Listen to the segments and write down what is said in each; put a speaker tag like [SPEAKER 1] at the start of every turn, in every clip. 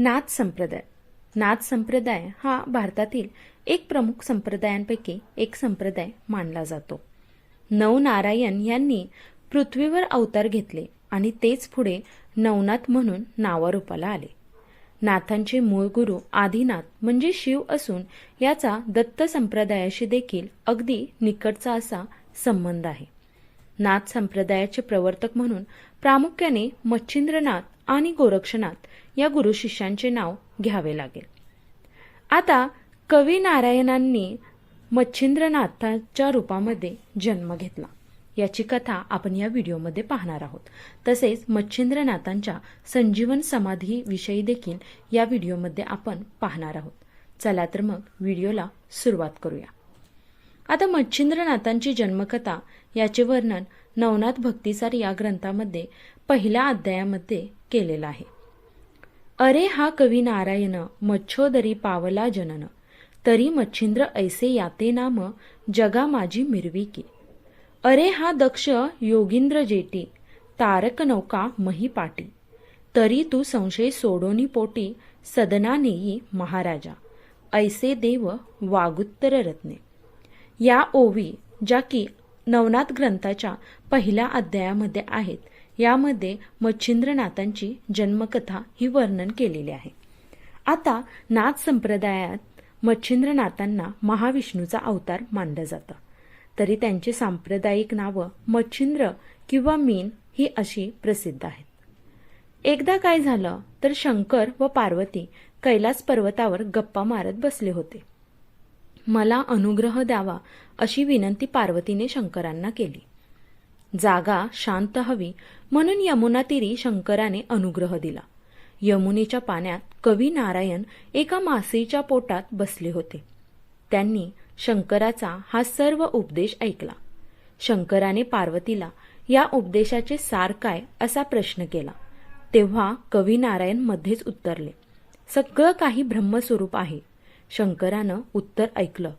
[SPEAKER 1] नाथ संप्रदाय. नाथ संप्रदाय हा भारतातील एक प्रमुख संप्रदायांपैकी एक संप्रदाय मानला जातो. नवनारायण यांनी पृथ्वीवर अवतार घेतले आणि तेच पुढे नवनाथ म्हणून नावारूपाला आले. नाथांचे मूळ गुरु आदिनाथ म्हणजे शिव असून याचा दत्त संप्रदायाशी देखील अगदी निकटचा असा संबंध आहे. नाथ संप्रदायाचे प्रवर्तक म्हणून प्रामुख्याने मच्छिंद्रनाथ आणि गोरक्षनाथ या गुरु शिष्यांचे नाव घ्यावे लागेल. आता कवी नारायणांनी मच्छिंद्रनाथाच्या रूपामध्ये जन्म घेतला. याची कथा आपण या व्हिडिओमध्ये पाहणार आहोत. तसेच मच्छिंद्रनाथांच्या संजीवन समाधीविषयी देखील या व्हिडिओमध्ये आपण पाहणार आहोत. चला तर मग व्हिडिओला सुरुवात करूया. आता मच्छिंद्रनाथांची जन्मकथा याचे वर्णन नवनाथ भक्तिसार या ग्रंथामध्ये पहिल्या अध्यायामध्ये केलेला आहे. अरे हा कवी नारायण मच्छोदरी पावला जनन तरी मच्छिंद्र ऐसे याते नाम जगा माझी मिरविकी अरे हा दक्ष योगींद्र जेटी तारक नौका मही पाटी तरी तू संशय सोडोनी पोटी सदना नेई महाराजा ऐसे देव वागुत्तर रत्ने. या ओवी ज्या की नवनाथ ग्रंथाच्या पहिल्या अध्यायामध्ये आहेत. यामध्ये मच्छिंद्रनाथांची जन्मकथा ही वर्णन केलेली आहे. आता नाथ संप्रदायात मच्छिंद्रनाथांना महाविष्णूचा अवतार मानलं जातं. तरी त्यांची सांप्रदायिक नावं मच्छिंद्र किंवा मीन ही अशी प्रसिद्ध आहेत. एकदा काय झालं तर शंकर व पार्वती कैलास पर्वतावर गप्पा मारत बसले होते. मला अनुग्रह द्यावा अशी विनंती पार्वतीने शंकरांना केली. जागा शांत हवी म्हणून यमुना तीरी शंकराने अनुग्रह दिला. यमुनेच्या पाण्यात कवी नारायण एका मासेच्या पोटात बसले होते. त्यांनी शंकराचा हा सर्व उपदेश ऐकला. शंकराने पार्वतीला या उपदेशाचे सार काय असा प्रश्न केला. तेव्हा कवी नारायण मध्येच उत्तरले सगळं काही ब्रह्मस्वरूप आहे. शंकरानं उत्तर ऐकलं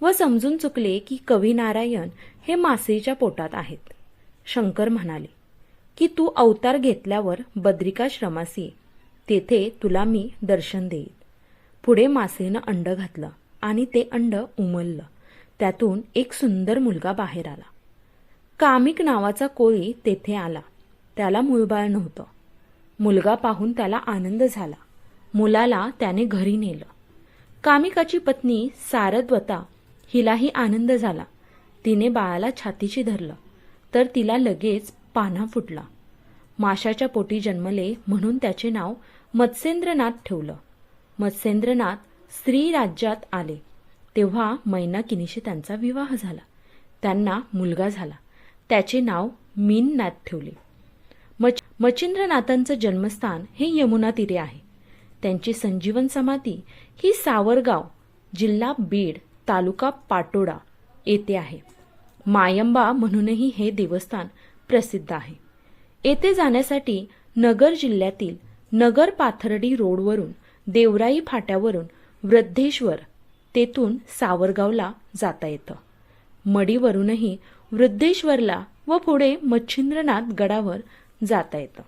[SPEAKER 1] व समजून चुकले की कवी नारायण हे मासेच्या पोटात आहेत. शंकर म्हणाले की तू अवतार घेतल्यावर बद्रिकाश्रमास ये तेथे तुला मी दर्शन देईन. पुढे मासेनं अंड घातलं आणि ते अंड उमललं. त्यातून एक सुंदर मुलगा बाहेर आला. कामिक नावाचा कोळी तेथे आला. त्याला मुळबाळ नव्हतं. मुलगा पाहून त्याला आनंद झाला. मुलाला त्याने घरी नेलं. कामिकाची पत्नी सारद्वता हिलाही आनंद झाला. तिने बाळाला छातीशी धरलं तर तिला लगेच पान्हा फुटला. माशाच्या पोटी जन्मले म्हणून त्याचे नाव मत्स्येंद्रनाथ ठेवलं. मत्स्येंद्रनाथ स्त्री राज्यात आले. तेव्हा मैनाकिनीशी त्यांचा विवाह झाला. त्यांना मुलगा झाला. त्याचे नाव मीननाथ ठेवले. मच मच्छिंद्रनाथांचं जन्मस्थान हे यमुना तीरे आहे. त्यांची संजीवन समाधी ही सावरगाव जिल्हा बीड तालुका पाटोडा येथे आहे. मायंबा म्हणूनही हे देवस्थान प्रसिद्ध आहे. येथे जाण्यासाठी नगर जिल्ह्यातील नगर पाथर्डी रोडवरून देवराई फाट्यावरून वृद्धेश्वर तेथून सावरगावला जाता येतं. मडीवरूनही वृद्धेश्वरला व पुढे मच्छिंद्रनाथ गडावर जाता येतं.